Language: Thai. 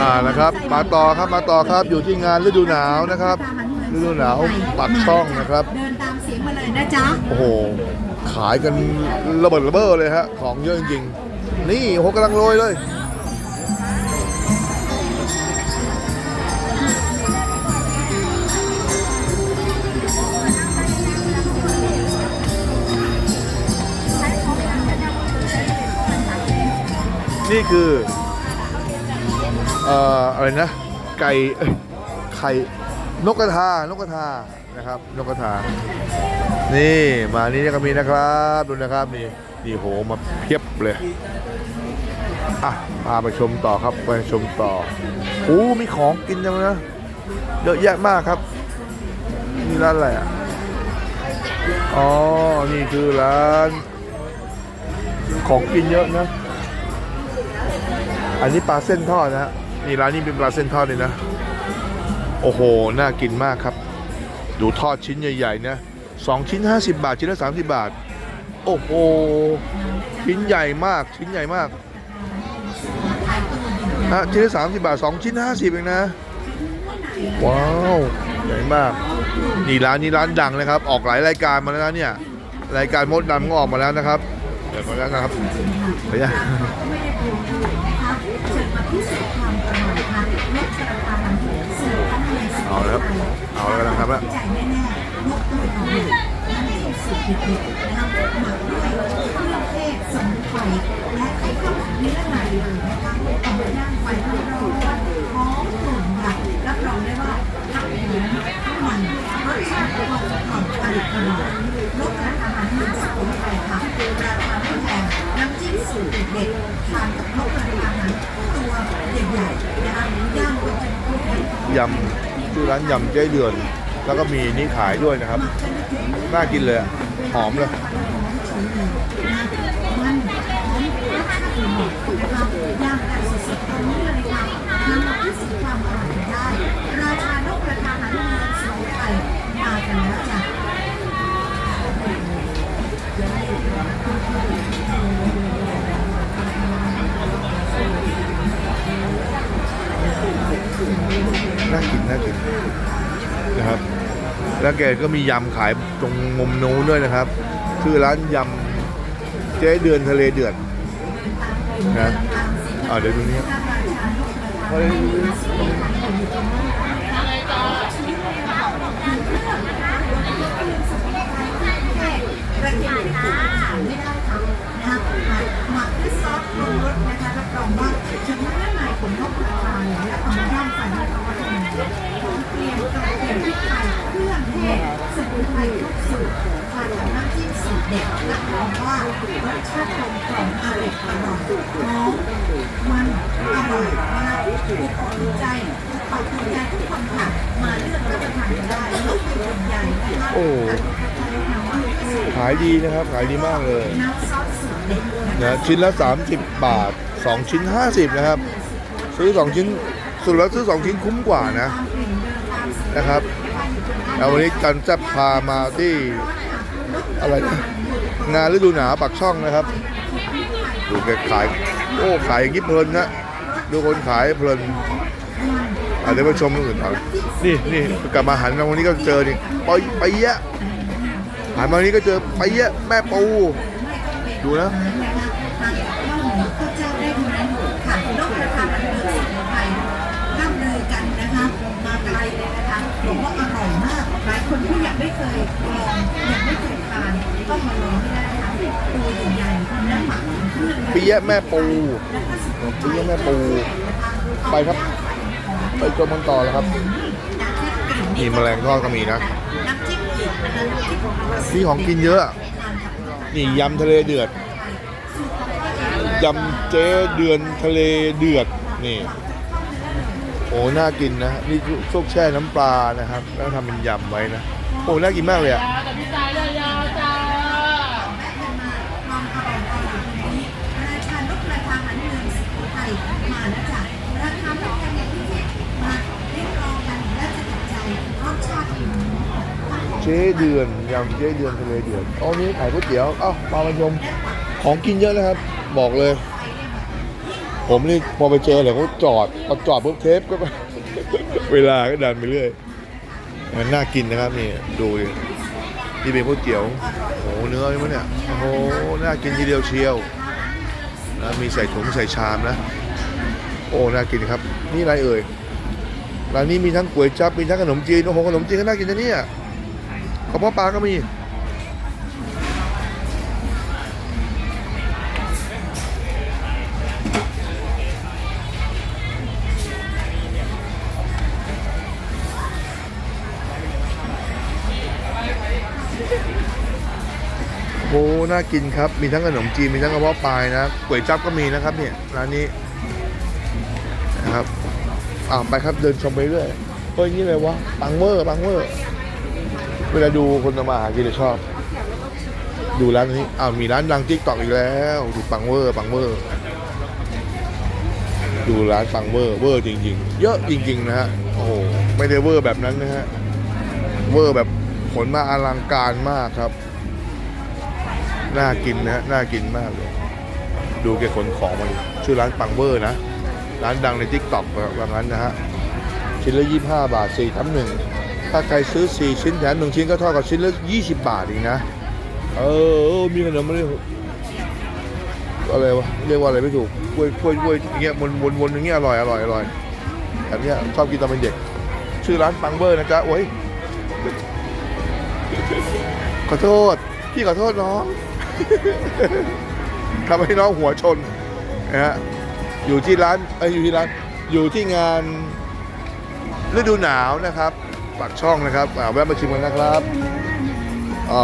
อ่านะครับมาต่อครับมาต่อครับอยู่ที่งานฤดูหนาวนะครับฤดูหนาวปักช่องนะครับเดินตามเสียงมาเลยนะจ๊ะโอ้โหขายกันระเบิดระเบ้อเลยฮะของเยอะจริงๆนี่โอ้โหกำลังโรยเลยนี่คือ เอ่ออะไรนะ ไก่ไข่นกกระทานกกระทานะครับ นกกระทา นี่มานี่ก็มีนะครับ ดูนะครับนี่นี่โหมาเพียบเลยอะพาไปชมต่อครับไปชมต่อโอ้มีของกินจังนะเยอะแยะมากครับนี่ร้านอะไรอะอ๋อ นี่คือร้าน ของกินเยอะนะ อันนี้ปลาเส้นทอดนะฮะ นี่ร้านนี้เป็นปลาเส้นทอดเลยนะ โอ้โห น่ากินมากครับ ดูทอดชิ้นใหญ่ๆนะสองชิ้น 50 บาท ชิ้นละ 30 บาท โอ้โห ชิ้นใหญ่มาก ชิ้นใหญ่มากฮะชิ้นละ 30 บาท 2 ชิ้น 50 เองนะ ว้าว ใหญ่มาก นี่ร้านนี้ร้านดังเลยครับ ออกหลายรายการมาแล้วนะเนี่ย รายการมดดำก็ออกมาแล้วนะครับ เดี๋ยวมาแล้วนะครับเดี๋ย อาแนะครับละใจแน่ยกตัวเอาเลยน้ำจิ้มสุดเด็ดๆนะคะหมักด้วยเครื่องเทศสมุนไพรและไข่ข้าวนิรนามเลยนะคะเอามาย่างไฟร้อนๆหอมกลุ่นค่ะรับรองได้ว่าทั้งหอมทั้งมันรสชาติกลมกล่อมอร่อยอร่อยลดราคาอาหารสุโขทัยค่ะราคาไม่แพงน้ำจิ้มสูตรเด็ดทานกับนกกระทางตัวใหญ่ๆนะคะย่างบนเป็นกุ้งยำชื่อร้านยำเจ๊เดือน แล้วก็มีนี่ขายด้วยนะครับ น่ากินเลยหอมเลยน่ากินนะจ้ะน่ากินน่ากินนะครับ แล้วแกก็มียำขายตรงมุมนู้นด้วยนะครับ ชื่อร้านยำเจ๊เดือนทะเลเดือดนะอ่าเดี๋ยวดูนี้เฮ้ยกระเทียมพริกไม่ได้ค่ะนะคะหมักด้วยซอสปรุงรสนะคะรับรองว่าถึงแม้ด้านในอนกกระทาเทียและเอามาย่างไฟให้เขาว่าจะมีเตรียมกระเทียมพริกไทยเครื่องเทศสมุนไพรทุกสูตรทานกับน้ำจิ้มสูตรเด็ดรับรองว่ารสชาติกลมกล่อมอร่อยอร่อยหอมมันนกอกถูกใจถูกปากถูกใจทุกคนค่ะมาเลือกรับประทานกันได้ลดเป็นคนใหญ่นะคะ โอ้ขายดีนะครับ ขายดีมากเลยน้ำซอสสูตรเด็ดนะคะนะชิ้นละ 30 บาท 2 ชิ้น 50 นะครับ ซื้อ 2 ชิ้นสุดแล้วซื้อ 2 ชิ้นคุ้มกว่านะ นะครับแล้ววันนี้กันจะพามาที่อะไรนะงานฤดูหนาวปักช่องนะครับ ดูแกขายโอ้ขายอย่างนี้เพลินนะดูคนขายเพลินอะเดี๋ยวไปชมคนอื่นต่อนี่นี่กลับมาหันมาวันนี้ก็เจอนี่ไปไปเยะหันมาวันนี้ก็เจอไปเยะแม่ปูดูนะ ข้าวเจ้าได้ดูนั้นค่ะนกกระทาอันเมืองสุโขทัยร่ำลือกันนะคะ มาไกลเลยนะคะบอกว่าอร่อยมาก หลายคนที่ ยังไม่เคยลองยังไม่เคยทานต้องมาลองให้ได้นะคะตัวใหญ่ๆน้ำหมักเครื่องไปเยะแม่ปูแล้วก็สุโขไปทัยเยะแม่ปู ไปครับ ไปชมมันต่อแล้วครับมีแมลงทอดก็มีนะน้ำจิ้มอื่นนะคะน้ำจิ้มของเรามีของกินเยอะ นี่ยำทะเลเดือดยำเจ๊เดือนทะเลเดือดนี่โอ้น่ากินนะ นี่ซุกแช่น้ำปลานะครับ แล้วทำเป็นยำไว้นะ โอ้น่ากินมากเลยอะแต่พี่สายยาจ้าความอร่อยอร่อยนี้ราชานกกระทาหันเมืองสุโขทัยมาแล้วจ้าคาไม่แพงอย่างที่คิดมาเรียกรองกันและจะติดใจรสชาติดีเจ๊เดือนยำเจ๊เดือนทะเลเดือดอ๋อนี่ขายก๋วยเตี๋ยวเอ้ามามาชมของกินเยอะนะครับ บอกเลย ผมนี่พอไปเจอเดี๋ยวเขาจอดพอจอดปุ๊บเทปก็ เวลาก็ดันไปเรื่อย มันน่ากินนะครับนี่ดูดินี่เป็นก๋วยเตี๋ยวโอ้เนื้อใช่ไหมเนี่ยโอ้โหน่ากินทีเดียวเชียวนะมีใส่ถุงใส่ชามนะโอ้น่ากินครับ นี่อะไรเอ่ยร้านนี้มีทั้งก๋วยจั๊บมีทั้งขนมจีนโอ้โหขนมจีนก็น่ากินนะเนี่ยกระเพาะปลาก็มี โอ้น่ากินครับ มีทั้งขนมจีน มีทั้งกระเพาะปลายนะก๋วยจั๊บก็มีนะครับเนี่ย ร้านนี้นะครับอ่าไปครับเดินชมไปเรื่อยเฮ้ยนี่เลยวะปังเวอร์ปังเวอร์ เวลาดูคนมาหากินจะชอบ ดูร้านนี้อ้าวมีร้านดังทิกตอกอีกแล้วดูปังเวอร์ปังเวอร์ ดูร้านปังเวอร์เวอร์จริง ๆ เยอะจริง ๆ นะฮะโอ้โหไม่ได้เวอร์แบบนั้นนะฮะเวอร์แบบขนมาอลังการมากครับ น่ากินนะน่ากินมากเลย ดูแกขนของมาดิชื่อร้านปังเวอร์นะ ร้านดังในทิกตอกว่างั้นนะฮะ ชิ้นละยี่ห้าบาทสี่ทั้งหนึ่ง ถ้าใครซื้อสี่ชิ้นแถมหนึ่งชิ้นก็เท่ากับชิ้นละยี่สิบบาทเองนะ เออ มีขนมมาเลยอะไรวะ เรียกว่าอะไรไม่ถูกกล้วยกล้วยกล้วยอย่างเงี้ยวนวนวนอย่างเงี้ยอร่อยอร่อยอร่อยแบบเนี้ยชอบกินตอนเป็นเด็ก ชื่อร้านปังเวอร์นะจ๊ะโอ้ยขอโทษ พี่ขอโทษน้อง ทำให้น้องหัวชนนะฮะอยู่ที่ร้านเอ้ยอยู่ที่ร้านอยู่ที่งานฤดูหนาวนะครับ ปักช่องนะครับอ่าแวะมาชิมกันนะครับอ๋อ